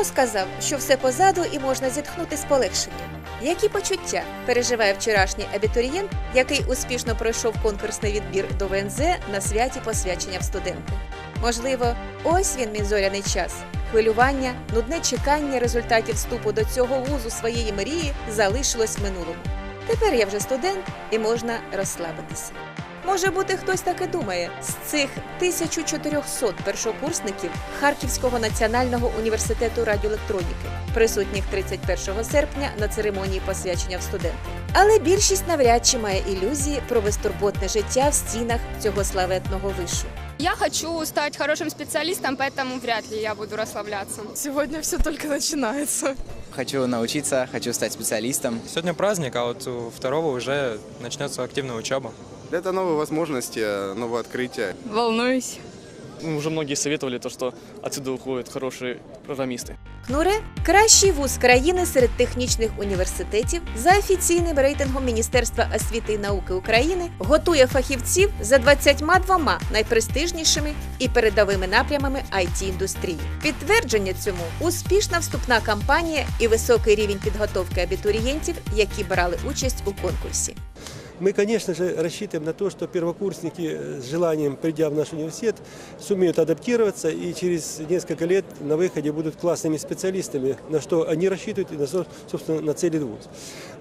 Хто сказав, що все позаду і можна зітхнути з полегшенням? Які почуття переживає вчорашній абітурієнт, який успішно пройшов конкурсний відбір до ВНЗ на святі посвячення в студенти? Можливо, ось він мій зоряний час. Хвилювання, нудне чекання результатів вступу до цього вузу своєї мрії залишилось в минулому. Тепер я вже студент і можна розслабитися. Може бути, хтось так і думає. З цих 1400 першокурсників Харківського національного університету радіоелектроніки, присутніх 31 серпня на церемонії посвячення в студенти. Але більшість навряд чи має ілюзії про безтурботне життя в стінах цього славетного вишу. Я хочу стать хорошим специалистом, поэтому вряд ли я буду расслабляться. Сегодня все только начинается. Хочу научиться, хочу стать специалистом. Сегодня праздник, а вот у второго уже начнется активная учеба. Это новые возможности, новые открытия. Волнуюсь. Уже многие советовали то, что отсюда уходят хорошие программисты. КНУРЕ кращий вуз країни серед технічних університетів за офіційним рейтингом Міністерства освіти і науки України готує фахівців за 22 найпрестижнішими і передовими напрямами it індустрії. Підтвердження цьому успішна вступна кампанія і високий рівень підготовки абітурієнтів, які брали участь у конкурсі. Мы, конечно же, рассчитываем на то, что первокурсники э, с желанием, придя в наш университет, сумеют адаптироваться и через несколько лет на выходе будут классными специалистами, на что они рассчитывают и, на, что, собственно, нацелит вуз.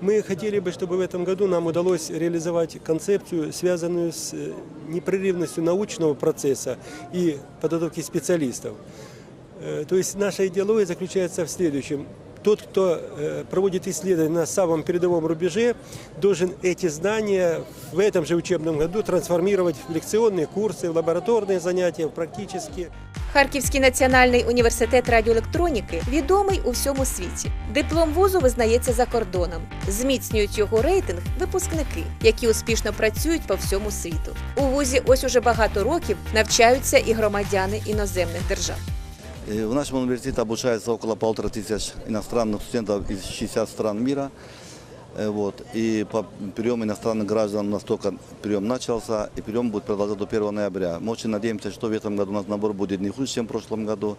Мы хотели бы, чтобы в этом году нам удалось реализовать концепцию, связанную с э, непрерывностью научного процесса и подготовки специалистов. Э, То есть наша идеология заключается в следующем. Тот, кто э, проводит исследования на самом передовом рубеже, должен эти знания в этом же учебном году трансформировать в лекционные курсы, в лабораторные занятия, в практические. Харківський національний університет радіоелектроніки відомий у всьому світі. Диплом вузу визнається за кордоном. Зміцнюють його рейтинг випускники, які успішно працюють по всьому світу. У вузі ось уже багато років навчаються і громадяни іноземних держав. Э, В нашем университете обучается около полутора тысяч иностранных студентов из 60 стран мира. Э, Вот. И по прием иностранных граждан у нас только прием начался, и прием будет продолжаться до 1 ноября. Мы очень надеемся, что в этом году у нас набор будет не хуже, чем в прошлом году.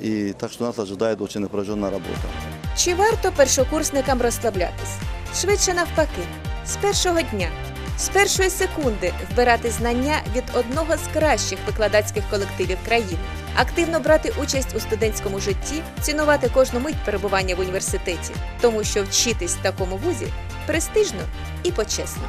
И так что нас ожидает очень напряженная работа. Чи варто першокурсникам розслаблятись? Швидше навпаки, з першого дня, з першої секунди вбирати знання від одного з кращих викладацьких колективів країни, активно брати участь у студентському житті, цінувати кожну мить перебування в університеті, тому що вчитись в такому вузі престижно і почесно.